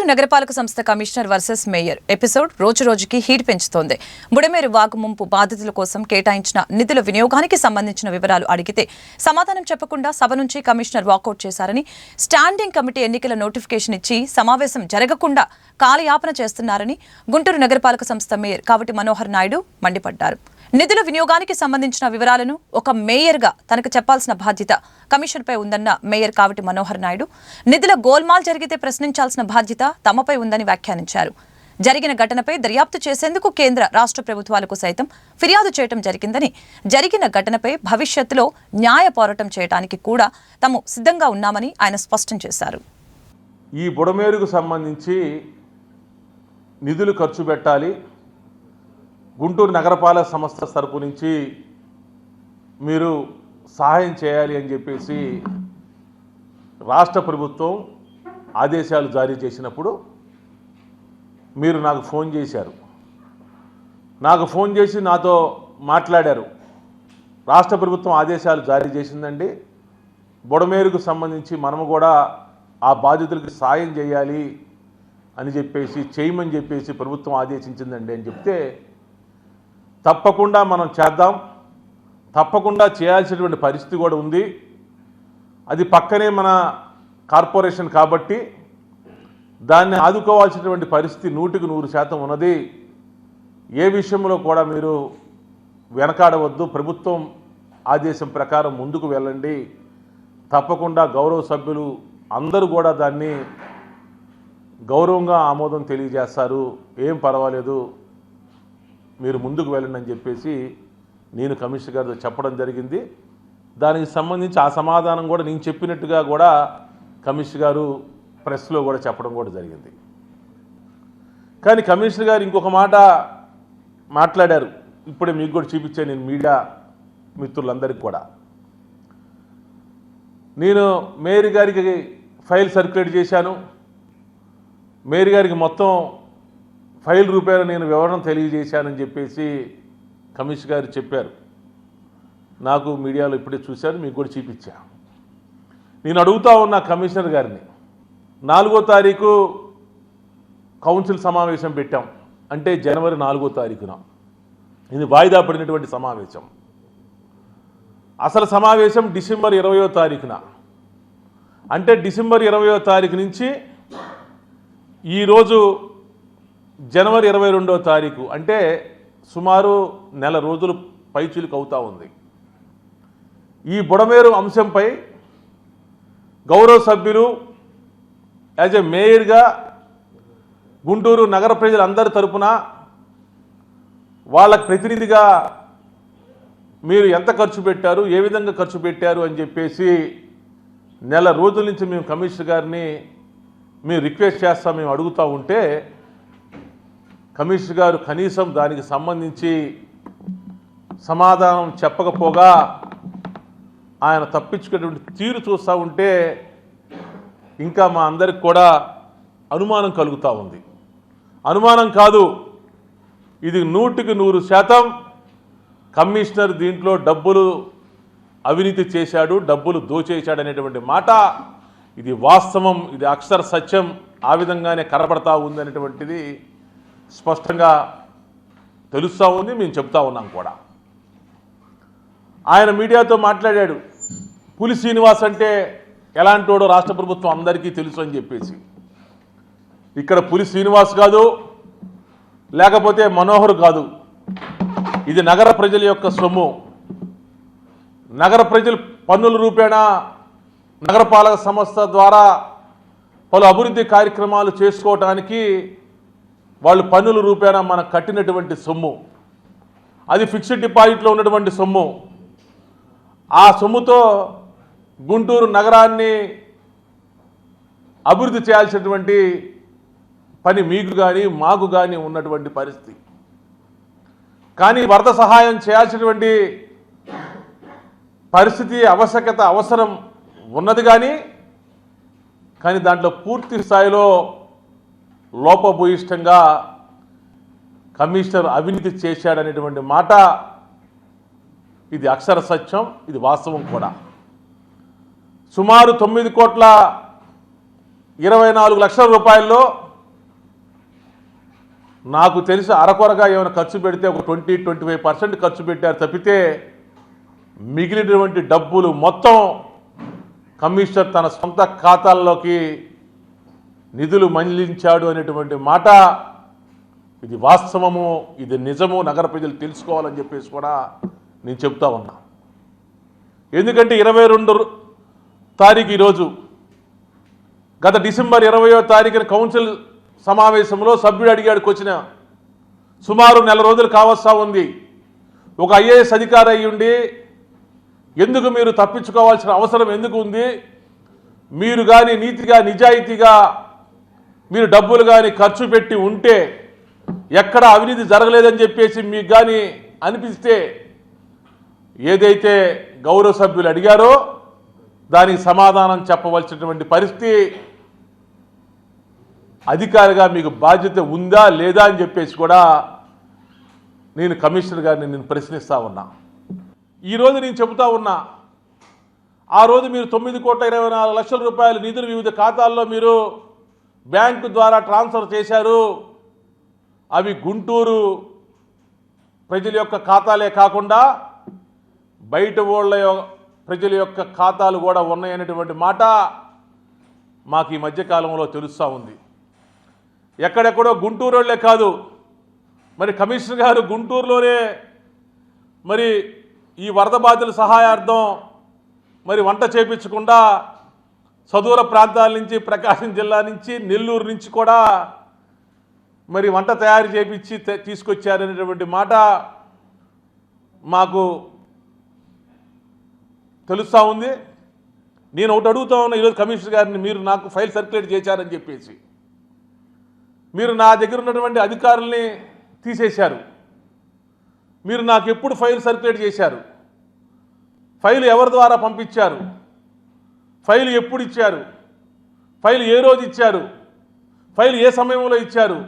గుంటూరు నగరపాలక సంస్థ commissioner versus mayor episode రోజు రోజుకి హీట్ పెంచుతోంది. బుడమేరు వాగుముంపు బాధితుల కోసం కేటాయించిన నిధుల వినియోగానికి సంబంధించిన వివరాలు అడిగితే సమాధానం చెప్పకుండా సభ నుంచి కమిషనర్ వాకౌట్ చేశారని స్టాండింగ్ కమిటీ ఎన్నికల నోటిఫికేషన్ ఇచ్చి సమావేశం జరగకుండా కాలయాపన చేస్తున్నారని గుంటూరు నగరపాలక సంస్థ మేయర్ కావటి మనోహర్ నాయుడు మండిపడ్డారు. నిధుల వినియోగానికి సంబంధించిన వివరాలను ఒక మేయర్గా తనకు చెప్పాల్సిన బాధ్యత కమిషన్పై ఉందన్న మేయర్ కావటి మనోహర్ నాయుడు. నిధుల గోల్మాల్ జరిగితే ప్రశ్నించాల్సిన బాధ్యత తమపై ఉందని వ్యాఖ్యానించారు. జరిగిన ఘటనపై దర్యాప్తు చేసేందుకు కేంద్ర రాష్ట్ర ప్రభుత్వాలకు సైతం ఫిర్యాదు చేయడం జరిగిందని జరిగిన ఘటనపై భవిష్యత్తులో న్యాయ పోరాటం చేయడానికి కూడా తాము సిద్ధంగా ఉన్నామని ఆయన స్పష్టం చేశారు. ఈ బుడమేరుకు సంబంధించి నిధులు ఖర్చు పెట్టాలి. గుంటూరు నగరపాలక సంస్థ తరపు నుంచి మీరు సహాయం చేయాలి అని చెప్పేసి రాష్ట్ర ప్రభుత్వం ఆదేశాలు జారీ చేసినప్పుడు మీరు నాకు ఫోన్ చేశారు. నాకు ఫోన్ చేసి నాతో మాట్లాడారు. రాష్ట్ర ప్రభుత్వం ఆదేశాలు జారీ చేసిందండి. బుడమేరుకు సంబంధించి మనము కూడా ఆ బాధితులకు సాయం చేయాలి అని చెప్పేసి చేయమని చెప్పేసి ప్రభుత్వం ఆదేశించిందండి అని చెప్తే తప్పకుండా మనం చేద్దాం. తప్పకుండా చేయాల్సినటువంటి పరిస్థితి కూడా ఉంది. అది పక్కనే మన కార్పొరేషన్ కాబట్టి దాన్ని ఆదుకోవాల్సినటువంటి పరిస్థితి నూటికి నూరు శాతం ఉన్నది. ఏ విషయంలో కూడా మీరు వెనకాడవద్దు. ప్రభుత్వం ఆదేశం ప్రకారం ముందుకు వెళ్ళండి. తప్పకుండా గౌరవ సభ్యులు అందరూ కూడా దాన్ని గౌరవంగా ఆమోదం తెలియజేస్తారు. ఏం పర్వాలేదు. మీరు ముందుకు వెళ్ళండి అని చెప్పేసి నేను కమిషనర్ గారితో చెప్పడం జరిగింది. దానికి సంబంధించి ఆ సమాధానం కూడా నేను చెప్పినట్టుగా కూడా కమిషనర్ గారు ప్రెస్లో కూడా చెప్పడం కూడా జరిగింది. కానీ కమిషనర్ గారు ఇంకొక మాట మాట్లాడారు. ఇప్పుడే మీకు కూడా చూపించాను నేను మీడియా మిత్రులందరికీ కూడా. నేను మేరీ గారికి ఫైల్ సర్క్యులేట్ చేశాను. మేరీ గారికి మొత్తం ఫైల్ రూపాయలు నేను వివరణ తెలియజేశానని చెప్పేసి కమిషన్ గారు చెప్పారు. నాకు మీడియాలో ఇప్పుడే చూశాను మీకు కూడా చూపించా. నేను అడుగుతా ఉన్న కమిషనర్ గారిని నాలుగో తారీఖు కౌన్సిల్ సమావేశం పెట్టాం. అంటే జనవరి నాలుగో తారీఖున. ఇది వాయిదా పడినటువంటి సమావేశం. అసలు సమావేశం డిసెంబర్ ఇరవయో తారీఖున. అంటే డిసెంబర్ ఇరవయో తారీఖు నుంచి ఈరోజు జనవరి ఇరవై రెండో తారీఖు అంటే సుమారు నెల రోజులు పైచిలుకు అవుతా ఉంది. ఈ బుడమేరు అంశంపై గౌరవ సభ్యులు యాజ్ ఎ మేయర్గా గుంటూరు నగర ప్రజలందరి తరపున వాళ్ళకు ప్రతినిధిగా మీరు ఎంత ఖర్చు పెట్టారు ఏ విధంగా ఖర్చు పెట్టారు అని చెప్పేసి నెల రోజుల నుంచి మేము కమిషనర్ గారిని మేము రిక్వెస్ట్ చేస్తాం మేము అడుగుతూ ఉంటే కమిషనర్ గారు కనీసం దానికి సంబంధించి సమాధానం చెప్పకపోగా ఆయన తప్పించుకునేటువంటి తీరు చూస్తూ ఉంటే ఇంకా మా అందరికి కూడా అనుమానం కలుగుతూ ఉంది. అనుమానం కాదు ఇది నూటికి నూరు శాతం కమిషనర్ దీంట్లో డబ్బులు అవినీతి చేశాడు డబ్బులు దోచేశాడు అనేటువంటి మాట ఇది వాస్తవం ఇది అక్షర సత్యం ఆ విధంగానే కనబడతా ఉంది అనేటువంటిది స్పష్టంగా తెలుస్తూ ఉంది మేము చెప్తా ఉన్నాం కూడా. ఆయన మీడియాతో మాట్లాడాడు పులి శ్రీనివాస్ అంటే ఎలాంటోడో రాష్ట్ర ప్రభుత్వం అందరికీ తెలుసు అని చెప్పేసి. ఇక్కడ పులి శ్రీనివాస్ కాదు లేకపోతే మనోహర్ కాదు. ఇది నగర ప్రజల యొక్క సొమ్ము. నగర ప్రజలు పన్నుల రూపేణా నగరపాలక సంస్థ ద్వారా పలు అభివృద్ధి కార్యక్రమాలు చేసుకోవటానికి వాళ్ళు పన్నుల రూపేణా మనకు కట్టినటువంటి సొమ్ము. అది ఫిక్స్డ్ డిపాజిట్లో ఉన్నటువంటి సొమ్ము. ఆ సొమ్ముతో గుంటూరు నగరాన్ని అభివృద్ధి చేయాల్సినటువంటి పని మీకు కానీ మాకు కానీ ఉన్నటువంటి పరిస్థితి. కానీ వరద సహాయం చేయాల్సినటువంటి పరిస్థితి ఆవశ్యకత అవసరం ఉన్నది కానీ కానీ దాంట్లో పూర్తి స్థాయిలో లోపభూయిష్టంగా కమిషనర్ అవినీతి చేశాడనేటువంటి మాట ఇది అక్షర సత్యం ఇది వాస్తవం కూడా. సుమారు తొమ్మిది కోట్ల ఇరవై నాలుగు లక్షల రూపాయల్లో నాకు తెలిసి అరకొరగా ఏమైనా ఖర్చు పెడితే ఒక ట్వంటీ ట్వంటీ ఫైవ్ పర్సెంట్ ఖర్చు పెట్టారు తప్పితే మిగిలినటువంటి డబ్బులు మొత్తం కమిషనర్ తన సొంత ఖాతాల్లోకి నిధులు మళ్ళించాడు అనేటువంటి మాట ఇది వాస్తవము ఇది నిజము నగర ప్రజలు తెలుసుకోవాలని చెప్పేసి కూడా నేను చెప్తా ఉన్నా. ఎందుకంటే ఇరవై రెండు తారీఖు ఈరోజు గత డిసెంబర్ ఇరవయో తారీఖున కౌన్సిల్ సమావేశంలో సభ్యుడు అడిగాడు వచ్చిన సుమారు నెల రోజులు కావస్తా ఉంది. ఒక ఐఏఎస్ అధికారి అయ్యుండి ఉండి ఎందుకు మీరు తప్పించుకోవాల్సిన అవసరం ఎందుకు ఉంది? మీరు కానీ నీతిగా నిజాయితీగా మీరు డబ్బులు కానీ ఖర్చు పెట్టి ఉంటే ఎక్కడ అవినీతి జరగలేదని చెప్పేసి మీకు కానీ అనిపిస్తే ఏదైతే గౌరవ సభ్యులు అడిగారో దానికి సమాధానం చెప్పవలసినటువంటి పరిస్థితి అధికారిగా మీకు బాధ్యత ఉందా లేదా అని చెప్పేసి కూడా నేను కమిషనర్ గారిని నేను ప్రశ్నిస్తూ ఉన్నా. ఈరోజు నేను చెబుతా ఉన్నా ఆ రోజు మీరు తొమ్మిది కోట్ల ఇరవై నాలుగు లక్షల రూపాయల నిధులు వివిధ ఖాతాల్లో మీరు బ్యాంకు ద్వారా ట్రాన్స్ఫర్ చేశారు. అవి గుంటూరు ప్రజల యొక్క ఖాతాలే కాకుండా బయట వాళ్ళ ప్రజల యొక్క ఖాతాలు కూడా ఉన్నాయనేటువంటి మాట మాకు ఈ మధ్యకాలంలో తెలుస్తూ ఉంది. ఎక్కడెక్కడో గుంటూరు వాళ్ళే కాదు మరి కమిషనర్ గారు గుంటూరులోనే మరి ఈ వరద బాధితుల సహాయార్థం మరి వంట చేపించకుండా సదూర ప్రాంతాల నుంచి ప్రకాశం జిల్లా నుంచి నెల్లూరు నుంచి కూడా మరి వంట తయారు చేపించి తీసుకొచ్చారనేటువంటి మాట మాకు తెలుస్తూ ఉంది. నేను ఒకటి అడుగుతా ఉన్నా ఈరోజు కమిషనర్ గారిని మీరు నాకు ఫైల్ సర్క్యులేట్ చేశారని చెప్పేసి. మీరు నా దగ్గర ఉన్నటువంటి అధికారుల్ని తీసేశారు. మీరు నాకు ఎప్పుడు ఫైల్ సర్క్యులేట్ చేశారు? ఫైల్ ఎవరి ద్వారా పంపించారు? ఫైల్ ఎప్పుడు ఇచ్చారు? ఫైల్ ఏ రోజు ఇచ్చారు? ఫైల్ ఏ సమయంలో ఇచ్చారు?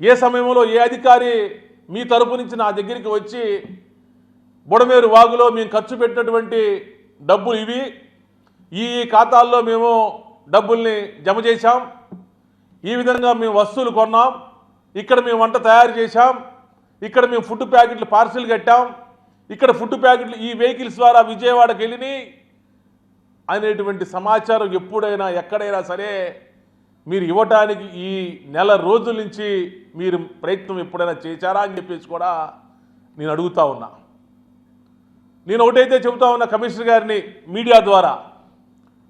ఏ సమయంలో ఏ అధికారి మీ తరపు నుంచి నా దగ్గరికి వచ్చి బుడమేరు వాగులో మేము ఖర్చు పెట్టినటువంటి డబ్బులు ఇవి. ఈ ఖాతాల్లో మేము డబ్బుల్ని జమ చేశాం. ఈ విధంగా మేము వస్తువులు కొన్నాం. ఇక్కడ మేము వంట తయారు చేశాం. ఇక్కడ మేము ఫుడ్ ప్యాకెట్లు పార్సిల్ కట్టాం. ఇక్కడ ఫుడ్ ప్యాకెట్లు ఈ వెహికల్స్ ద్వారా విజయవాడకి వెళ్ళినాయి. అనేటువంటి సమాచారం ఎప్పుడైనా ఎక్కడైనా సరే మీరు ఇవ్వటానికి ఈ నెల రోజుల నుంచి మీరు ప్రయత్నం ఎప్పుడైనా చేశారా అని చెప్పేసి కూడా నేను అడుగుతా ఉన్నా. నేను ఒకటైతే చెబుతా ఉన్నా కమిషనర్ గారిని మీడియా ద్వారా.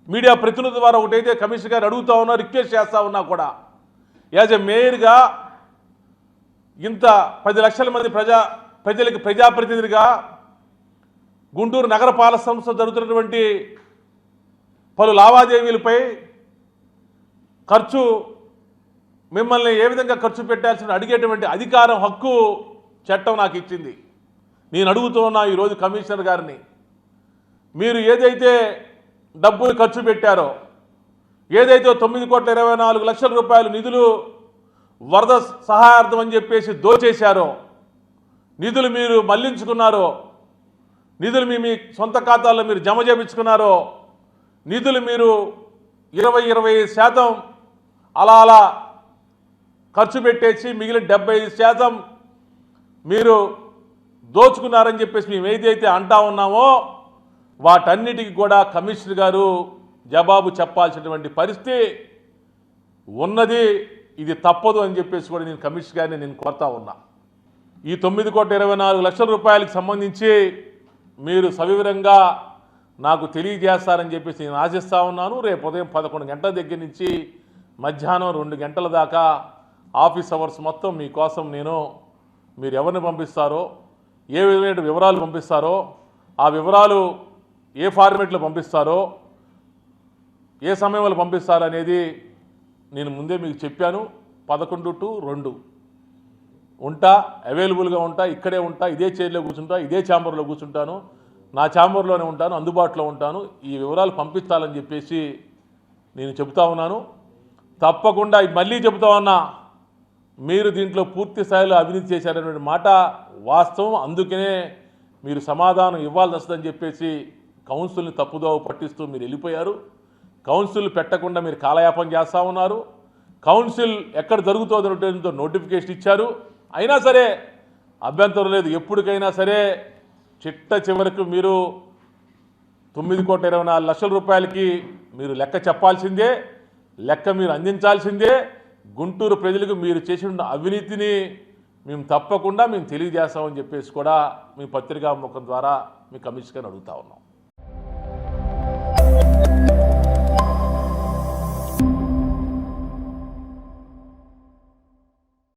మీడియా ప్రతినిధుల ద్వారా ఒకటైతే కమిషనర్ గారు అడుగుతా ఉన్నా రిక్వెస్ట్ చేస్తూ ఉన్నా కూడా. యాజ్ ఎ మేయర్గా ఇంత పది లక్షల మంది ప్రజా ప్రజలకి ప్రజాప్రతినిధిగా గుంటూరు నగరపాలక సంస్థ జరుగుతున్నటువంటి పలు లావాదేవీలపై ఖర్చు మిమ్మల్ని ఏ విధంగా ఖర్చు పెట్టాల్సిన అడిగేటువంటి అధికారం హక్కు చట్టం నాకు ఇచ్చింది. నేను అడుగుతూ ఉన్నా ఈరోజు కమిషనర్ గారిని. మీరు ఏదైతే డబ్బులు ఖర్చు పెట్టారో ఏదైతే తొమ్మిది కోట్ల ఇరవై నాలుగు లక్షల రూపాయలు నిధులు వరద సహాయార్థం అని చెప్పేసి దోచేశారో నిధులు మీరు మళ్ళించుకున్నారో నిధులు మీ మీ సొంత ఖాతాల్లో మీరు జమ చేయించుకున్నారో నిధులు మీరు ఇరవై ఇరవై ఐదు శాతం అలా అలా ఖర్చు పెట్టేసి మిగిలిన డెబ్బై ఐదు శాతం మీరు దోచుకున్నారని చెప్పేసి మేము ఏదైతే అంటా ఉన్నామో వాటన్నిటికీ కూడా కమిషనర్ గారు జవాబు చెప్పాల్సినటువంటి పరిస్థితి ఉన్నది. ఇది తప్పదు అని చెప్పేసి కూడా నేను కమిషనర్ గారిని నేను కోరుతా ఉన్నా. ఈ తొమ్మిది కోట్ల ఇరవై నాలుగు లక్షల రూపాయలకు సంబంధించి మీరు సవివరంగా నాకు తెలియజేస్తారని చెప్పేసి నేను ఆశిస్తా ఉన్నాను. రేపు ఉదయం పదకొండు గంటల దగ్గర నుంచి మధ్యాహ్నం రెండు గంటల దాకా ఆఫీస్ అవర్స్ మొత్తం మీకోసం నేను మీరు ఎవరిని పంపిస్తారో ఏ విధమైన వివరాలు పంపిస్తారో ఆ వివరాలు ఏ ఫార్మేట్లో పంపిస్తారో ఏ సమయంలో పంపిస్తారు అనేది నేను ముందే మీకు చెప్పాను. పదకొండు టు రెండు. ఉంటా అవైలబుల్గా ఉంటా ఇక్కడే ఉంటా ఇదే చైర్లో కూర్చుంటా ఇదే ఛాంబర్లో కూర్చుంటాను. నా ఛాంబర్లోనే ఉంటాను అందుబాటులో ఉంటాను. ఈ వివరాలు పంపిస్తాలని చెప్పేసి నేను చెబుతా ఉన్నాను. తప్పకుండా మళ్ళీ చెబుతా ఉన్నా మీరు దీంట్లో పూర్తి స్థాయిలో అవినీతి చేశారనే మాట వాస్తవం. అందుకనే మీరు సమాధానం ఇవ్వాల్సి వస్తుందని చెప్పేసి కౌన్సిల్ని తప్పుదోవ పట్టిస్తూ మీరు వెళ్ళిపోయారు. కౌన్సిల్ పెట్టకుండా మీరు కాలయాపం చేస్తూ ఉన్నారు. కౌన్సిల్ ఎక్కడ జరుగుతుందో నోటిఫికేషన్ ఇచ్చారు. అయినా సరే అభ్యంతరం లేదు. ఎప్పటికైనా సరే చిట్ట చివరికి మీరు తొమ్మిది కోట్ల ఇరవై నాలుగు లక్షల రూపాయలకి మీరు లెక్క చెప్పాల్సిందే లెక్క మీరు అందించాల్సిందే. గుంటూరు ప్రజలకు మీరు చేసిన అవినీతిని మేము తప్పకుండా మేము తెలియజేస్తామని చెప్పేసి కూడా మీ పత్రికా ముఖం ద్వారా మీ కమిషనర్ అడుగుతా ఉన్నాం.